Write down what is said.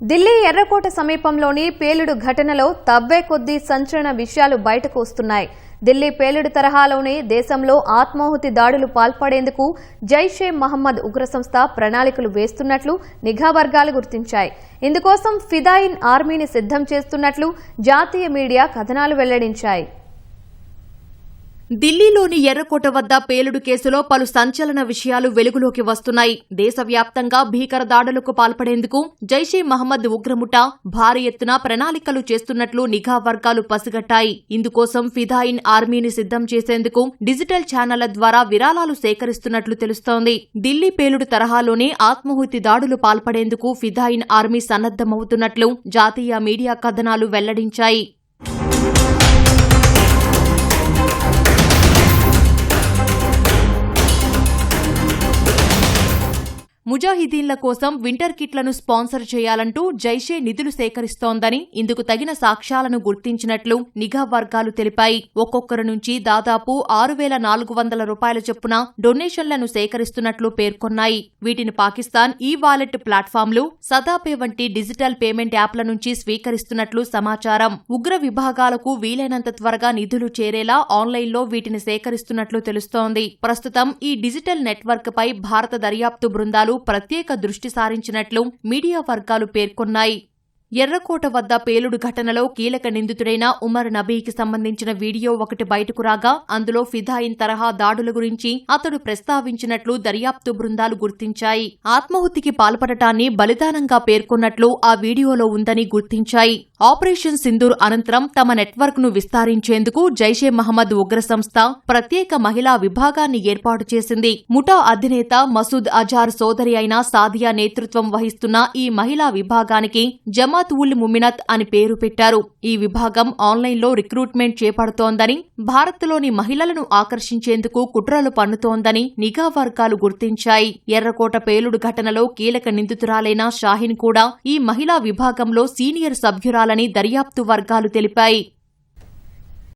ఢిల్లీ ఎర్రకోట సమీపంలోని పేలుడు ఘటనలో తవ్వే కొద్దీ సంచలన విషయాలు బయటకు వస్తున్నాయి. ఢిల్లీ పేలుడు తరహాలోనే దేశంలో ఆత్మాహుతి దాడులు పాల్పడేందుకు జైషే మహమ్మద్ ఉగ్ర సంస్థ ప్రణాళికలు వేస్తున్నట్లు నిఘా వర్గాలు గుర్తించాయి. ఇందుకోసం ఫిదాయిన్ ఆర్మీని సిద్ధం చేస్తున్నట్లు జాతీయ మీడియా కథనాలు వెల్లడించాయి. ఢిల్లీలోని ఎర్రకోట వద్ద పేలుడు కేసులో పలు సంచలన విషయాలు వెలుగులోకి వస్తున్నాయి. దేశవ్యాప్తంగా భీకర దాడులకు పాల్పడేందుకు జైషే మహమ్మద్ ఉగ్రముఠ భారీ ఎత్తున ప్రణాళికలు చేస్తున్నట్లు నిఘా వర్గాలు పసిగట్టాయి. ఇందుకోసం ఫిదాయిన్ ఆర్మీని సిద్ధం చేసేందుకు డిజిటల్ ఛానళ్ళ ద్వారా విరాళాలు సేకరిస్తున్నట్లు తెలుస్తోంది. ఢిల్లీ పేలుడు తరహాలోనే ఆత్మాహుతి దాడులు పాల్పడేందుకు ఫిదాయిన్ ఆర్మీ సన్నద్దమవుతున్నట్లు జాతీయ మీడియా కథనాలు వెల్లడించాయి. ముజాహిదీన్ల కోసం వింటర్ కిట్లను స్పాన్సర్ చేయాలంటూ జైషే నిధులు సేకరిస్తోందని ఇందుకు తగిన సాక్ష్యాలను గుర్తించినట్లు నిఘా వర్గాలు తెలిపాయి. ఒక్కొక్కరి నుంచి దాదాపు ఆరు వేల నాలుగు వందల రూపాయల చొప్పున డొనేషన్లను సేకరిస్తున్నట్లు పేర్కొన్నాయి. వీటిని పాకిస్తాన్ ఈ వాలెట్ ప్లాట్ఫామ్లు సదాపే వంటి డిజిటల్ పేమెంట్ యాప్ల నుంచి స్వీకరిస్తున్నట్లు సమాచారం. ఉగ్ర విభాగాలకు వీలైనంత త్వరగా నిధులు చేరేలా ఆన్లైన్లో వీటిని సేకరిస్తున్నట్లు తెలుస్తోంది. ప్రస్తుతం ఈ డిజిటల్ నెట్వర్క్ పై భారత దర్యాప్తు బృందాలు ప్రత్యేక దృష్టి సారించినట్లు మీడియా వర్గాలు పేర్కొన్నాయి. ఎర్రకోట వద్ద పేలుడు ఘటనలో కీలక నిందితుడైన ఉమర్ నబీకి సంబంధించిన వీడియో ఒకటి బయటకు రాగా అందులో ఫిదాయిన్ తరహా దాడుల గురించి అతడు ప్రస్తావించినట్లు దర్యాప్తు బృందాలు గుర్తించాయి. ఆత్మాహుతికి పాల్పడటాన్ని బలిదానంగా పేర్కొన్నట్లు ఆ వీడియోలో ఉందని గుర్తించాయి. ఆపరేషన్ సింధూర్ అనంతరం తమ నెట్వర్క్ను విస్తరించేందుకు జైషే మహమ్మద్ ఉగ్ర సంస్థ ప్రత్యేక మహిళా విభాగాన్ని ఏర్పాటు చేసింది. ముఠా అధినేత మసూద్ అజార్ సోదరి అయిన సాదియా నేతృత్వం వహిస్తున్న ఈ మహిళా విభాగానికి జమా జమాత్ ఉల్ ముమినత్ అని పేరు పెట్టారు. ఈ విభాగం ఆన్లైన్లో రిక్రూట్మెంట్ చేపడుతోందని భారత్లోని మహిళలను ఆకర్షించేందుకు కుట్రలు పన్నుతోందని నిఘా వర్గాలు గుర్తించాయి. ఎర్రకోట పేలుడు ఘటనలో కీలక నిందితురాలైన షాహిన్ కూడా ఈ మహిళా విభాగంలో సీనియర్ సభ్యురాలని దర్యాప్తు వర్గాలు తెలిపాయి.